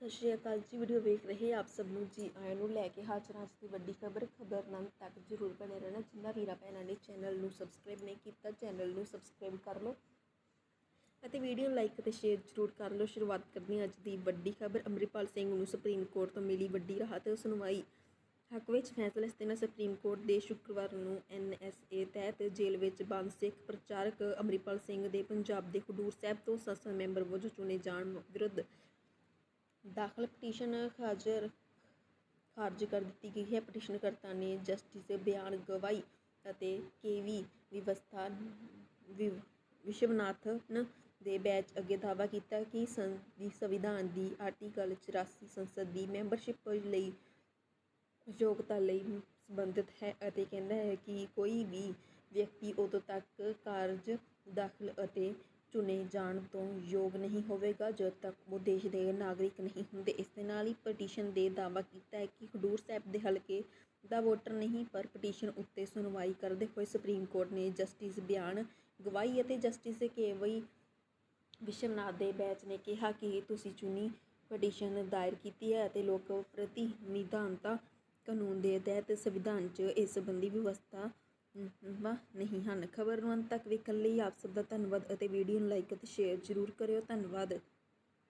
ਸਤਿ ਸ਼੍ਰੀ ਅਕਾਲ ਜੀ, ਵੀਡੀਓ ਵੇਖ ਰਹੇ ਆਪ ਸਭ ਨੂੰ ਜੀ, ਆਇਆਂ ਨੂੰ ਲੈ ਕੇ ਹਾਜ਼ਰ ਹਾਂ ਅੱਜ ਦੀ ਵੱਡੀ ਖਬਰ ਖਬਰ ਨਾਲ ਤੱਕ ਜ਼ਰੂਰ ਬਣੇ ਰਹਿਣਾ ਜਿੰਨਾ ਵੀਰਾ ਭੈਣਾਂ ਨੇ ਚੈਨਲ ਨੂੰ ਸਬਸਕ੍ਰਾਈਬ ਨਹੀਂ ਕੀਤਾ, ਚੈਨਲ ਨੂੰ ਸਬਸਕ੍ਰਾਈਬ ਕਰ ਲਓ ਅਤੇ ਵੀਡੀਓ ਲਾਈਕ ਅਤੇ ਸ਼ੇਅਰ ਜ਼ਰੂਰ ਕਰ ਲਓ। ਸ਼ੁਰੂਆਤ ਕਰਨੀ ਅੱਜ ਦੀ ਵੱਡੀ ਖਬਰ, ਅੰਮ੍ਰਿਤਪਾਲ ਸਿੰਘ ਨੂੰ ਸੁਪਰੀਮ ਕੋਰਟ ਤੋਂ ਮਿਲੀ ਵੱਡੀ ਰਾਹਤ ਸੁਣਵਾਈ। ਹੱਕ ਵਿੱਚ ਫੈਸਲਾ ਇਸ ਦਿਨ ਸੁਪਰੀਮ ਕੋਰਟ ਦੇ ਸ਼ੁੱਕਰਵਾਰ ਨੂੰ ਐਨਐਸਏ ਤਹਿਤ ਜੇਲ੍ਹ ਵਿੱਚ ਬੰਦ ਸਿੱਖ ਪ੍ਰਚਾਰਕ ਅੰਮ੍ਰਿਤਪਾਲ ਸਿੰਘ ਦੇ ਪੰਜਾਬ ਦੇ ਖਡੂਰ ਸਾਹਿਬ ਤੋਂ ਸੰਸਦ ਮੈਂਬਰ ਵਜੋਂ ਚੁਣੇ ਜਾਣ ਵਿਰੁੱਧ ਦਾਖਲ ਪਟੀਸ਼ਨ ਖਾਜਰ ਖਾਰਜ ਕਰ ਦਿੱਤੀ ਗਈ ਹੈ। ਪਟੀਸ਼ਨਕਰਤਾ ਨੇ ਜਸਟਿਸ ਬਿਆਨ ਗਵਾਈ ਅਤੇ ਕੇਵੀ ਵਿਵਸਥਾ ਵਿਵ- ਵਿਸ਼ਵਨਾਥਨ ਦੇ ਬੈਚ ਅੱਗੇ ਦਾਅਵਾ ਕੀਤਾ ਕਿ ਸੰਵਿਧਾਨ ਦੀ ਆਰਟੀਕਲ 84 ਸੰਸਦ ਦੀ ਮੈਂਬਰਸ਼ਿਪ ਲਈ ਯੋਗਤਾ ਲਈ ਸੰਬੰਧਿਤ ਹੈ ਅਤੇ ਕਹਿੰਦਾ ਹੈ ਕਿ ਕੋਈ ਵੀ ਵਿਅਕਤੀ ਉਦੋਂ ਤੱਕ ਕਾਰਜ ਦਾਖਲ ਅਤੇ ਚੁਣੇ ਜਾਣ ਤੋਂ ਯੋਗ ਨਹੀਂ ਹੋਵੇਗਾ, ਜਦੋਂ ਤੱਕ ਉਹ ਦੇਸ਼ ਦੇ ਨਾਗਰਿਕ ਨਹੀਂ ਹੁੰਦੇ। ਇਸ ਦੇ ਨਾਲ ਹੀ ਪਟੀਸ਼ਨ ਦੇ ਦਾਅਵਾ ਕੀਤਾ ਹੈ ਕਿ ਖਡੂਰ ਸਾਹਿਬ ਦੇ ਹਲਕੇ ਦਾ ਵੋਟਰ ਨਹੀਂ, ਪਰ ਪਟੀਸ਼ਨ ਉੱਤੇ ਸੁਣਵਾਈ ਕਰਦੇ ਹੋਏ ਸੁਪਰੀਮ ਕੋਰਟ ਨੇ ਜਸਟਿਸ ਬਿਆਨ ਗਵਾਈ ਅਤੇ ਜਸਟਿਸ ਕੇਵਈ ਵਿਸ਼ਵਨਾਥ ਦੇ ਬੈਚ ਨੇ ਕਿਹਾ ਕਿ ਤੁਸੀਂ ਚੁਣੀ ਪਟੀਸ਼ਨ ਦਾਇਰ ਕੀਤੀ ਹੈ ਅਤੇ ਲੋਕ ਪ੍ਰਤੀ ਨਿਧਾਨਤਾ ਕਾਨੂੰਨ ਦੇ ਤਹਿਤ ਸੰਵਿਧਾਨ 'ਚ ਇਸ ਸੰਬੰਧੀ ਵਿਵਸਥਾ ਨਹੀਂ ਹਨ। ਖਬਰ ਨੂੰ ਅੰਤ ਤੱਕ ਵੇਖਣ ਲਈ ਆਪ ਸਭ ਦਾ ਧੰਨਵਾਦ ਅਤੇ ਵੀਡੀਓ ਨੂੰ ਲਾਈਕ ਅਤੇ ਸ਼ੇਅਰ ਜ਼ਰੂਰ ਕਰਿਓ। ਧੰਨਵਾਦ।